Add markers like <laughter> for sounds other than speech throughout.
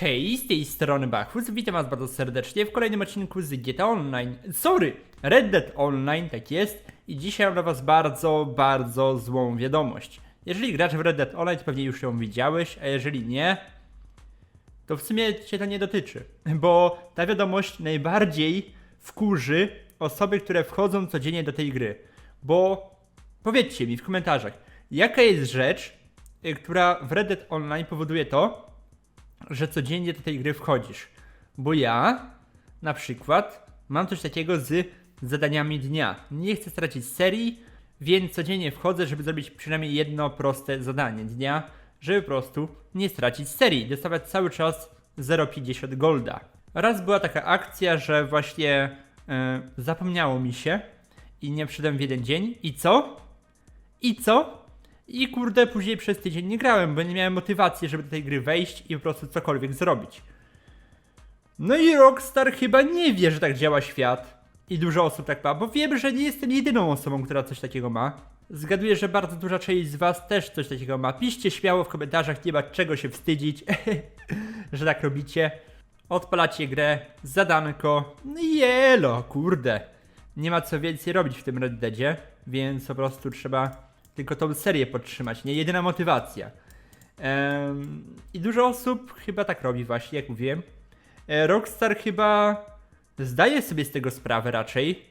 Hej, z tej strony Bachus, witam was bardzo serdecznie w kolejnym odcinku z GTA Online. Sorry, Red Dead Online, tak jest. I dzisiaj mam dla was bardzo, bardzo złą wiadomość. Jeżeli grasz w Red Dead Online, to pewnie już ją widziałeś, a jeżeli nie, to w sumie cię to nie dotyczy. Bo ta wiadomość najbardziej wkurzy osoby, które wchodzą codziennie do tej gry. Bo powiedzcie mi w komentarzach, jaka jest rzecz, y, która w Red Dead Online powoduje to, że codziennie do tej gry wchodzisz. Bo ja na przykład mam coś takiego z zadaniami dnia. Nie chcę stracić serii, więc codziennie wchodzę, żeby zrobić przynajmniej jedno proste zadanie dnia, żeby po prostu nie stracić serii, dostawać cały czas 0,50 golda. Raz była taka akcja, że właśnie e, zapomniało mi się i nie przyszedłem w jeden dzień. I co? I co? I kurde, później przez tydzień nie grałem, bo nie miałem motywacji, żeby do tej gry wejść i po prostu cokolwiek zrobić. No i Rockstar chyba nie wie, że tak działa świat. I dużo osób tak ma, bo wiem, że nie jestem jedyną osobą, która coś takiego ma. Zgaduję, że bardzo duża część z was też coś takiego ma. Piszcie śmiało w komentarzach, nie ma czego się wstydzić, <laughs> że tak robicie. Odpalacie grę, zadanko, no jelo, kurde. Nie ma co więcej robić w tym Red Deadzie, więc po prostu trzeba tylko tą serię podtrzymać, nie jedyna motywacja. I dużo osób chyba tak robi właśnie, jak mówiłem. E, Rockstar chyba zdaje sobie z tego sprawę raczej,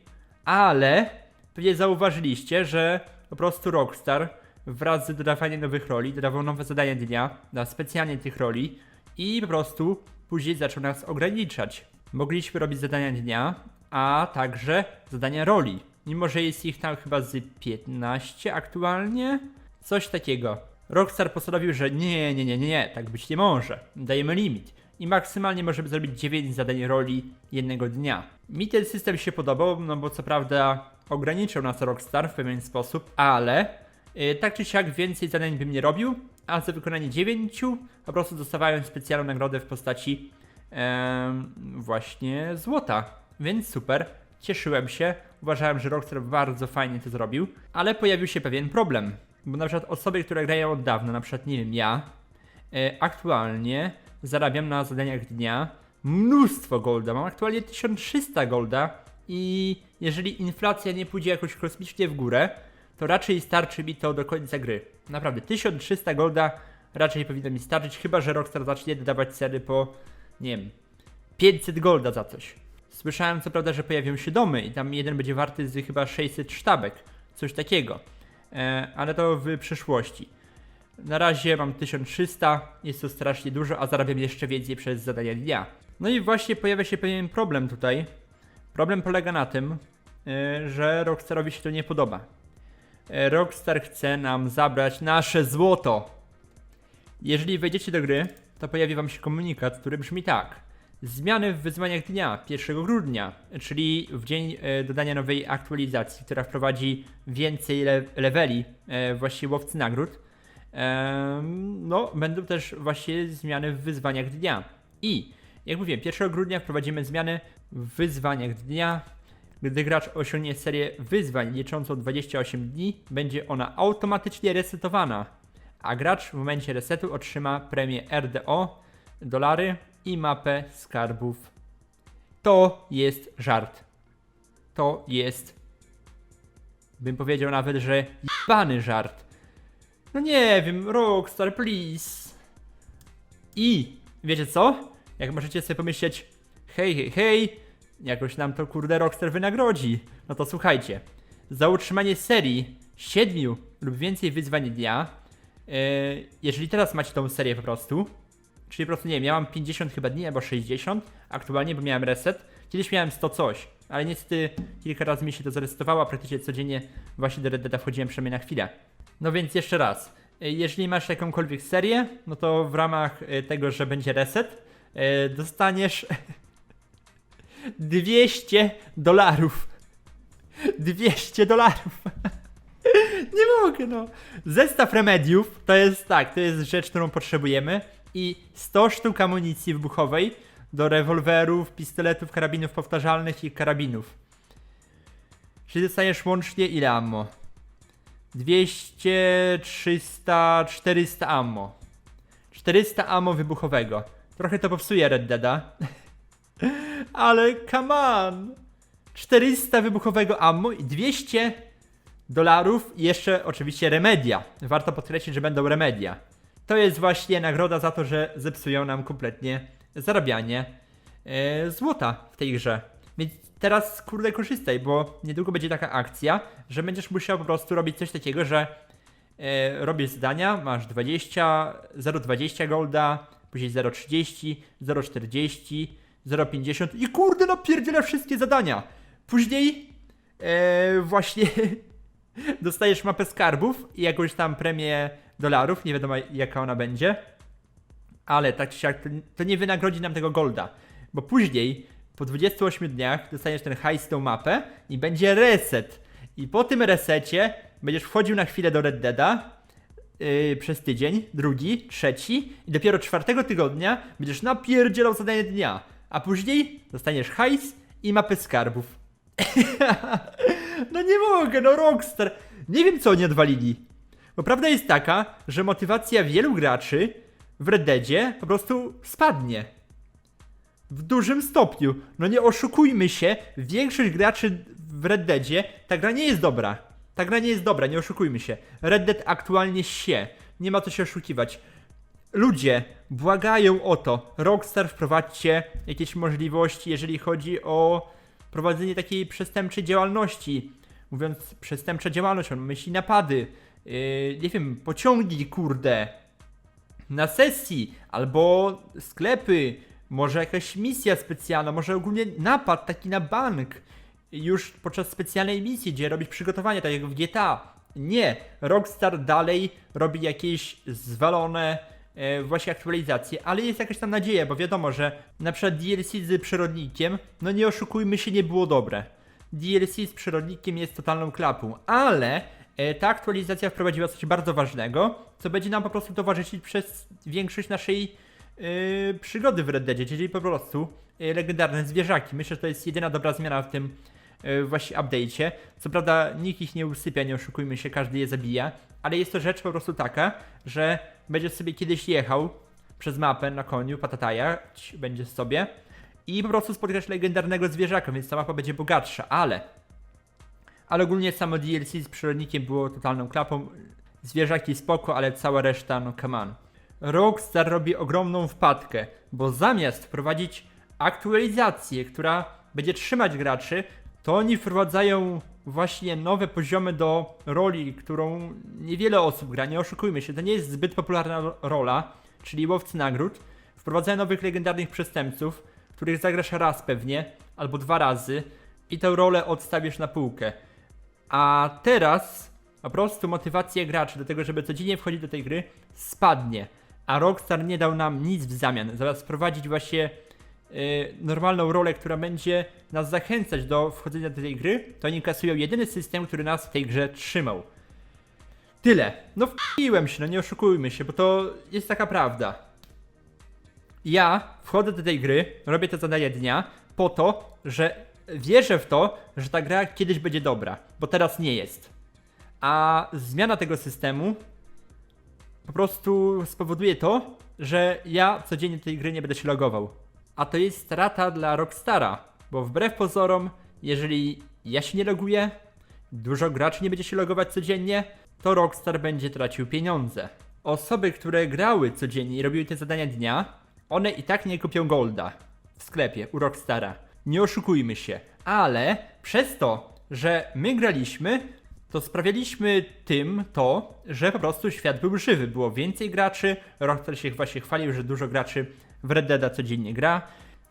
ale pewnie zauważyliście, że po prostu Rockstar wraz z dodawaniem nowych roli dodawał nowe zadania dnia dla specjalnie tych roli i po prostu później zaczął nas ograniczać. Mogliśmy robić zadania dnia, a także zadania roli. Mimo, że jest ich tam chyba z 15 aktualnie, coś takiego. Rockstar postanowił, że nie, nie, nie, nie, nie, tak być nie może. Dajemy limit. I maksymalnie możemy zrobić 9 zadań roli jednego dnia. Mi ten system się podobał, no bo co prawda ograniczał nas Rockstar w pewien sposób, ale yy, tak czy siak więcej zadań bym nie robił, a za wykonanie 9 po prostu dostawałem specjalną nagrodę w postaci em, właśnie złota. Więc super, cieszyłem się, uważałem, że Rockstar bardzo fajnie to zrobił, ale pojawił się pewien problem. Bo na przykład osoby, które grają od dawna, na przykład nie wiem, ja, e, aktualnie zarabiam na zadaniach dnia mnóstwo golda. Mam aktualnie 1300 golda i jeżeli inflacja nie pójdzie jakoś kosmicznie w górę, to raczej starczy mi to do końca gry. Naprawdę, 1300 golda raczej powinno mi starczyć, chyba że Rockstar zacznie dodawać ceny po, nie wiem, 500 golda za coś. Słyszałem co prawda, że pojawią się domy i tam jeden będzie warty z chyba 600 sztabek, coś takiego. E, ale to w przyszłości. Na razie mam 1300, jest to strasznie dużo, a zarabiam jeszcze więcej przez zadania dnia. No i właśnie pojawia się pewien problem tutaj. Problem polega na tym, e, że Rockstarowi się to nie podoba. E, Rockstar chce nam zabrać nasze złoto. Jeżeli wejdziecie do gry, to pojawi wam się komunikat, który brzmi tak. Zmiany w wyzwaniach dnia 1 grudnia, czyli w dzień e, dodania nowej aktualizacji, która wprowadzi więcej le leveli, e, właśnie łowcy nagród. No, będą też właśnie zmiany w wyzwaniach dnia. I, jak mówiłem, 1 grudnia wprowadzimy zmiany w wyzwaniach dnia. Gdy gracz osiągnie serię wyzwań liczącą 28 dni, będzie ona automatycznie resetowana, a gracz w momencie resetu otrzyma premię RDO, dolary i mapę skarbów. To jest żart. To jest, bym powiedział nawet, że jebany żart. No nie wiem, Rockstar, please. I wiecie co? Jak możecie sobie pomyśleć, hej, hej, hej, jakoś nam to kurde Rockstar wynagrodzi. No to słuchajcie, za utrzymanie serii 7 lub więcej wyzwań dnia, yy, jeżeli teraz macie tą serię po prostu, czyli po prostu nie wiem, ja mam 50 chyba dni albo 60 aktualnie, bo miałem reset, kiedyś miałem 100 coś, ale niestety kilka razy mi się to zaresetowało, a praktycznie codziennie właśnie do Red Deada wchodziłem przynajmniej na chwilę. No więc jeszcze raz, jeżeli masz jakąkolwiek serię, no to w ramach y, tego, że będzie reset, y, dostaniesz <laughs> 200 dolarów. 200 dolarów. <laughs> Nie mogę, no. Zestaw remediów to jest tak, to jest rzecz, którą potrzebujemy. I 100 sztuk amunicji wybuchowej do rewolwerów, pistoletów, karabinów powtarzalnych i karabinów. Czyli dostajesz łącznie ile ammo? 200, 300, 400 ammo. 400 ammo wybuchowego. trochę to popsuje Red Deada. <laughs> Ale come on! 400 wybuchowego ammo i 200 dolarów i jeszcze oczywiście remedia. Warto podkreślić, że będą remedia. To jest właśnie nagroda za to, że zepsują nam kompletnie zarabianie e, złota w tej grze. Więc teraz kurde korzystaj, bo niedługo będzie taka akcja, że będziesz musiał po prostu robić coś takiego, że e, robisz zadania, masz 20, 0,20 golda, później 0,30, 0,40, 0,50 i kurde napierdziela wszystkie zadania. Później e, właśnie <laughs> dostajesz mapę skarbów i jakąś tam premię dolarów, nie wiadomo jaka ona będzie, ale tak czy siak to, nie wynagrodzi nam tego golda, bo później po 28 dniach dostaniesz ten hajs tą mapę i będzie reset. I po tym resecie będziesz wchodził na chwilę do Red Deada yy, przez tydzień, drugi, trzeci i dopiero czwartego tygodnia będziesz napierdzielał zadanie dnia, a później dostaniesz hajs i mapę skarbów. <laughs> no nie mogę, no Rockstar. Nie wiem co oni odwalili. Bo prawda jest taka, że motywacja wielu graczy w Red Deadzie po prostu spadnie. W dużym stopniu. No nie oszukujmy się, większość graczy w Red Deadzie, ta gra nie jest dobra. Ta gra nie jest dobra, nie oszukujmy się. Red Dead aktualnie się. Nie ma co się oszukiwać. Ludzie błagają o to. Rockstar wprowadźcie jakieś możliwości, jeżeli chodzi o prowadzenie takiej przestępczej działalności. Mówiąc przestępcza działalność, on myśli napady, yy, nie wiem, pociągi, kurde, na sesji, albo sklepy, może jakaś misja specjalna, może ogólnie napad taki na bank, już podczas specjalnej misji, gdzie robisz przygotowania, tak jak w GTA. Nie, Rockstar dalej robi jakieś zwalone e, właśnie aktualizacje, ale jest jakaś tam nadzieja, bo wiadomo, że na przykład DLC z przyrodnikiem, no nie oszukujmy się, nie było dobre. DLC z przyrodnikiem jest totalną klapą, ale ta aktualizacja wprowadziła coś bardzo ważnego, co będzie nam po prostu towarzyszyć przez większość naszej e, przygody w Red Deadzie, czyli po prostu e, legendarne zwierzaki. Myślę, że to jest jedyna dobra zmiana w tym e, właśnie update'cie. Co prawda nikt ich nie usypia, nie oszukujmy się, każdy je zabija, ale jest to rzecz po prostu taka, że będziesz sobie kiedyś jechał przez mapę na koniu, patatajać będziesz sobie i po prostu spotkasz legendarnego zwierzaka, więc ta mapa będzie bogatsza, ale ale ogólnie samo DLC z przyrodnikiem było totalną klapą. Zwierzaki spoko, ale cała reszta, no come on. Rockstar robi ogromną wpadkę, bo zamiast wprowadzić aktualizację, która będzie trzymać graczy, to oni wprowadzają właśnie nowe poziomy do roli, którą niewiele osób gra. Nie oszukujmy się, to nie jest zbyt popularna ro- rola, czyli łowcy nagród. Wprowadzają nowych legendarnych przestępców, których zagrasz raz pewnie, albo dwa razy i tę rolę odstawisz na półkę. A teraz po prostu motywacja graczy do tego, żeby codziennie wchodzić do tej gry spadnie. A Rockstar nie dał nam nic w zamian. Zamiast wprowadzić właśnie yy, normalną rolę, która będzie nas zachęcać do wchodzenia do tej gry, to oni kasują jedyny system, który nas w tej grze trzymał. Tyle. No wpiłem się, no nie oszukujmy się, bo to jest taka prawda. Ja wchodzę do tej gry, robię te zadania dnia po to, że wierzę w to, że ta gra kiedyś będzie dobra, bo teraz nie jest. A zmiana tego systemu po prostu spowoduje to, że ja codziennie tej gry nie będę się logował. A to jest strata dla Rockstara, bo wbrew pozorom, jeżeli ja się nie loguję, dużo graczy nie będzie się logować codziennie, to Rockstar będzie tracił pieniądze. Osoby, które grały codziennie i robiły te zadania dnia, one i tak nie kupią Golda w sklepie u Rockstara. Nie oszukujmy się, ale przez to, że my graliśmy, to sprawialiśmy tym to, że po prostu świat był żywy. Było więcej graczy, Rockstar się właśnie chwalił, że dużo graczy w Red Deada codziennie gra,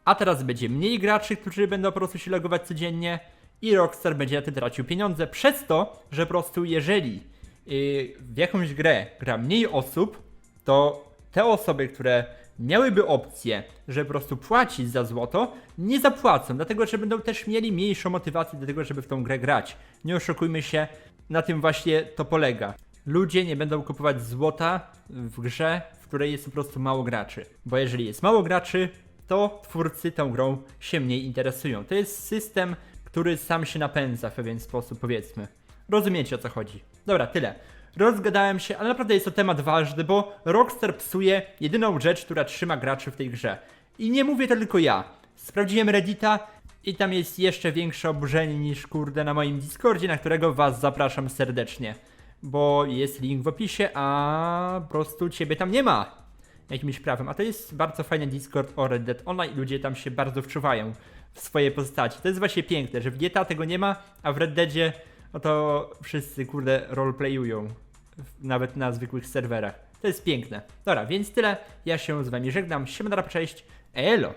a teraz będzie mniej graczy, którzy będą po prostu się logować codziennie i Rockstar będzie na tym tracił pieniądze przez to, że po prostu jeżeli yy, w jakąś grę gra mniej osób, to te osoby, które miałyby opcję, że po prostu płacić za złoto, nie zapłacą, dlatego że będą też mieli mniejszą motywację do tego, żeby w tą grę grać. Nie oszukujmy się, na tym właśnie to polega. Ludzie nie będą kupować złota w grze, w której jest po prostu mało graczy. Bo jeżeli jest mało graczy, to twórcy tą grą się mniej interesują. To jest system, który sam się napędza w pewien sposób, powiedzmy. Rozumiecie o co chodzi. Dobra, tyle. Rozgadałem się, ale naprawdę jest to temat ważny, bo Rockstar psuje jedyną rzecz, która trzyma graczy w tej grze. I nie mówię to tylko ja. Sprawdziłem Reddita i tam jest jeszcze większe oburzenie niż kurde na moim Discordzie, na którego was zapraszam serdecznie. Bo jest link w opisie, a po prostu ciebie tam nie ma. Jakimś prawem. A to jest bardzo fajny Discord o Red Dead Online i ludzie tam się bardzo wczuwają w swoje postaci. To jest właśnie piękne, że w GTA tego nie ma, a w Red Deadzie no to wszyscy kurde roleplayują. Nawet na zwykłych serwerach. To jest piękne. Dobra, więc tyle. Ja się z wami żegnam. Siemandara, cześć. Elo!